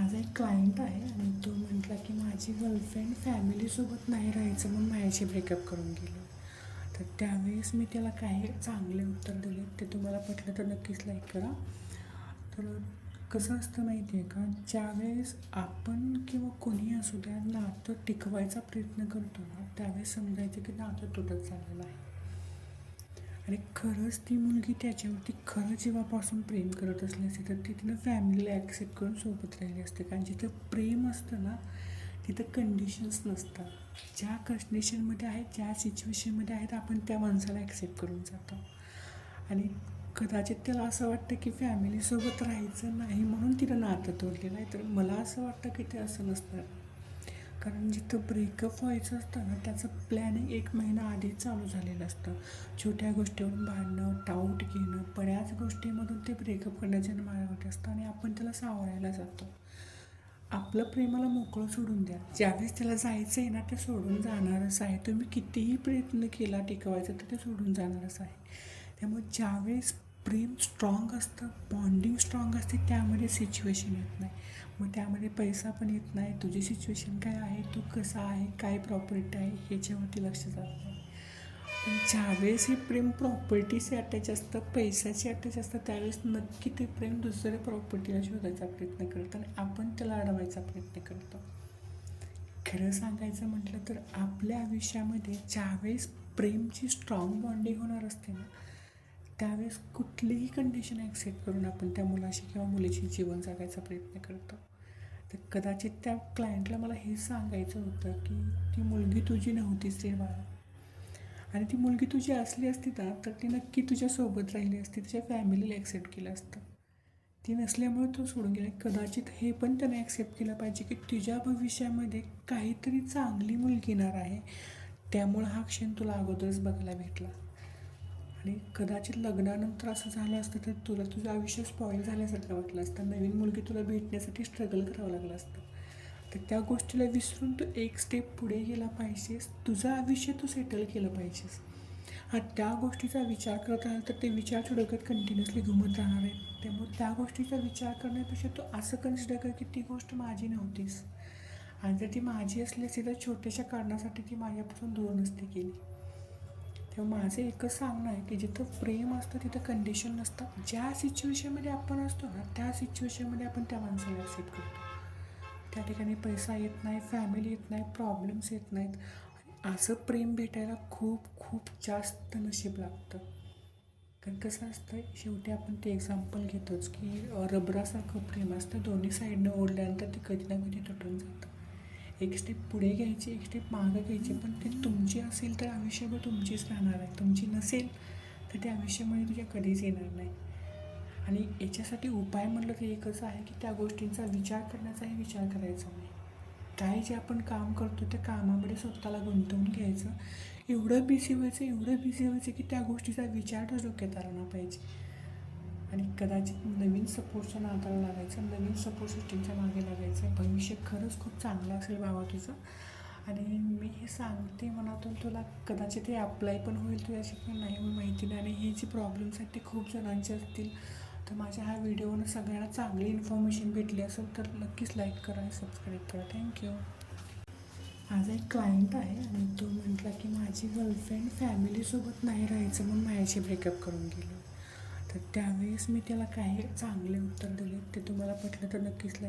माझा एक क्लायंट आहे आणि तो म्हटला की माझी गर्लफ्रेंड फॅमिलीसोबत नाही राहायचं मग माझ्याशी ब्रेकअप करून गेलो. तर त्यावेळेस मी त्याला काही चांगले उत्तर दिले. ते तुम्हाला पटलं तर नक्कीच लाईक करा. तर कसं असतं माहिती आहे का? ज्यावेळेस आपण किंवा कोणी असू द्या नातं टिकवायचा प्रयत्न करतो ना त्यावेळेस समजायचं की नातं तुटत चाललेलं आहे. आणि खरंच ती मुलगी त्याच्यावरती खरं जेव्हापासून प्रेम करत असली असते तर ती तिनं फॅमिलीला ॲक्सेप्ट करून सोबत राहिली असते. कारण जिथं प्रेम असतं ना तिथं कंडिशन्स नसतात. ज्या कंडिशनमध्ये आहेत ज्या सिच्युएशनमध्ये आहेत आपण त्या माणसाला ॲक्सेप्ट करून जातो. आणि कदाचित त्याला असं वाटतं की फॅमिलीसोबत राहायचं नाही म्हणून तिनं नातं तोडलेलं आहे. तर मला असं वाटतं की ते असं नसतं. कारण जिथं ब्रेकअप व्हायचं असतं ना त्याचं प्लॅनिंग एक महिना आधीच चालू झालेलं असतं. छोट्या गोष्टीवरून भांडणं टाऊट घेणं बऱ्याच गोष्टीमधून ते ब्रेकअप करण्याचे मार्ग असतं आणि आपण त्याला सावरायला जातो. आपलं प्रेमाला मोकळं सोडून द्या. ज्यावेळेस त्याला जायचं आहे ना ते सोडून जाणारच आहे. तुम्ही कितीही प्रयत्न केला टिकवायचा तर ते सोडून जाणारच आहे. त्यामुळे ज्यावेळेस प्रेम स्ट्रॉंग असतं बॉन्डिंग स्ट्रॉंग असते त्यामध्ये सिच्युएशन येत नाही. मग त्यामध्ये पैसा पण येत नाही. तुझी सिच्युएशन काय आहे? तू कसा आहे? काय प्रॉपर्टी आहे? ह्याच्यावरती लक्ष जात नाही. पण ज्यावेळेस हे प्रेम प्रॉपर्टीशी अटॅच असतं पैशाशी अटॅच असतं त्यावेळेस नक्की ते प्रेम दुसऱ्या प्रॉपर्टीला शोधायचा प्रयत्न करतं आणि आपण त्याला अडवायचा प्रयत्न करतो. खरं सांगायचं म्हटलं तर आपल्या आयुष्यामध्ये ज्यावेळेस प्रेमची स्ट्रॉंग बॉन्डिंग होणार असते ना त्यावेळेस कुठलीही कंडिशन ॲक्सेप्ट करून आपण त्या मुलाशी किंवा मुलीशी जीवन जगायचा प्रयत्न करतो. तर कदाचित त्या क्लायंटला मला हे सांगायचं होतं की ती मुलगी तुझी नव्हतीच रे बाळा. आणि ती मुलगी तुझी असली असती ना तर ती नक्की तुझ्यासोबत राहिली असती तुझ्या फॅमिलीला ॲक्सेप्ट केलं असतं. ती नसल्यामुळे तो सोडून गेला. कदाचित हे पण त्याने ॲक्सेप्ट केलं पाहिजे की तुझ्या भविष्यामध्ये काहीतरी चांगली मुलगी येणार आहे. त्यामुळं हा क्षण तुला अगोदरच बघायला भेटला. आणि कदाचित लग्नानंतर असं झालं असतं तर तुला तुझं आयुष्य स्पॉईल झाल्यासारखं वाटलं असतं. नवीन मुलगी तुला भेटण्यासाठी स्ट्रगल करावं लागलं असतं. तर त्या गोष्टीला विसरून तू एक स्टेप पुढे गेला पाहिजेस. तुझं आयुष्य तू सेटल केलं पाहिजेस. हा त्या गोष्टीचा विचार करत राहिल तर ते विचार तुझ्या डोक्यात कंटिन्युअसली घुमत राहणार आहे त्यामुळे त्या गोष्टीचा विचार करण्यापेक्षा तू असं कन्सिडर कर की ती गोष्ट माझी नव्हतीस आणि जर ती माझी असली असती तर छोट्याशा कारणासाठी ती माझ्यापासून दूर नसते केली तेव्हा माझं एकच सांगणं आहे की जिथं प्रेम असतं तिथं कंडिशन नसतं. ज्या सिच्युएशनमध्ये आपण असतो ना त्या सिच्युएशनमध्ये आपण त्या माणसाला ॲक्सेप्ट करतो. त्या ठिकाणी पैसा येत नाही फॅमिली येत नाही प्रॉब्लेम्स येत नाहीत. आणि असं प्रेम भेटायला खूप खूप जास्त नशीब लागतं. कारण कसं असतं शेवटी आपण ते एक्झाम्पल घेतोच की रबरासारखं प्रेम असतं. दोन्ही साईडनं ओढल्यानंतर ते कधी ना कधी तुटून जातं. एक स्टेप पुढे घ्यायची एक स्टेप मागं घ्यायची. पण ते तुमची असेल तर आयुष्यभर तुमचीच राहणार आहे. तुमची नसेल तर ते आयुष्यामध्ये तुझ्या कधीच येणार नाही. आणि याच्यासाठी उपाय म्हटलं तर एकच आहे की त्या गोष्टींचा विचार करण्याचाही विचार करायचा नाही. काय जे आपण काम करतो त्या कामामध्ये स्वतःला गुंतवून घ्यायचं. एवढं बिझी व्हायचं एवढं बिझी व्हायचं की त्या गोष्टीचा विचार तर डोक्यात आला ना पाहिजे. आणि कदाचित नवीन सपोर्टच्या नादाला लागायचं नवीन सपोर्ट सिस्टीमच्या मागे लागायचं. भविष्य खरंच खूप चांगलं असेल बाबा तुझं. आणि मी हे सांगते मनातून तुला कदाचित हे अप्लाय पण होईल तुझ्याशी पण नाही होईल माहिती नाही. आणि हे जे प्रॉब्लेम्स आहेत ते खूप जणांचे असतील तर माझ्या ह्या व्हिडिओनं सगळ्यांना चांगली इन्फॉर्मेशन भेटली असेल तर नक्कीच लाईक करा आणि सबस्क्राईब करा. थँक्यू माझा एक क्लायंट आहे आणि तो म्हटला की माझी गर्लफ्रेंड फॅमिलीसोबत नाही राहायचं म्हणून माझ्याशी ब्रेकअप करून गेलो. तर त्यावेळेस मी त्याला काही चांगले उत्तर दिले ते तुम्हाला पटलं तर नक्कीच लाईक